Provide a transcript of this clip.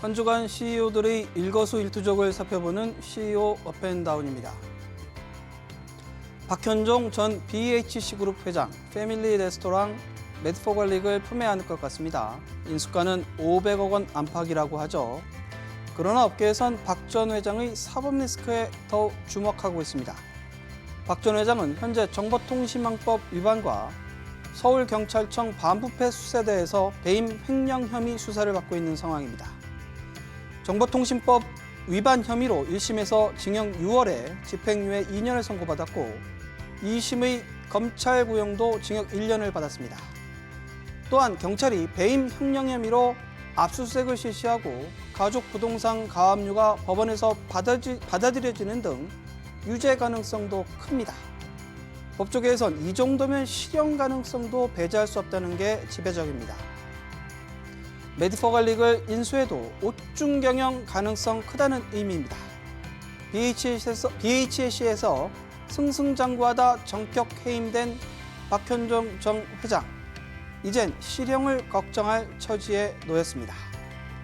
한 주간 CEO들의 일거수일투족을 살펴보는 CEO 업앤다운입니다. 박현종 전 BHC 그룹 회장, 패밀리 레스토랑 med포관리를 품에 안을 것 같습니다. 인수가는 500억 원 안팎이라고 하죠. 그러나 업계에선 박 전 회장의 사법 리스크에 더 주목하고 있습니다. 박 전 회장은 현재 정보통신망법 위반과 서울경찰청 반부패 수사대에서 배임 횡령 혐의 수사를 받고 있는 상황입니다. 정보통신법 위반 혐의로 1심에서 징역 6월에 집행유예 2년을 선고받았고 2심의 검찰 구형도 징역 1년을 받았습니다. 또한 경찰이 배임 횡령 혐의로 압수수색을 실시하고 가족 부동산 가압류가 법원에서 받아지, 받아들여지는 등 유죄 가능성도 큽니다. 법조계에선 이 정도면 실형 가능성도 배제할 수 없다는 게 지배적입니다. 메디퍼갈릭을 인수해도 오중 경영 가능성 크다는 의미입니다. BHC에서 승승장구하다 정격 해임된 박현종 전 회장. 이젠 실형을 걱정할 처지에 놓였습니다.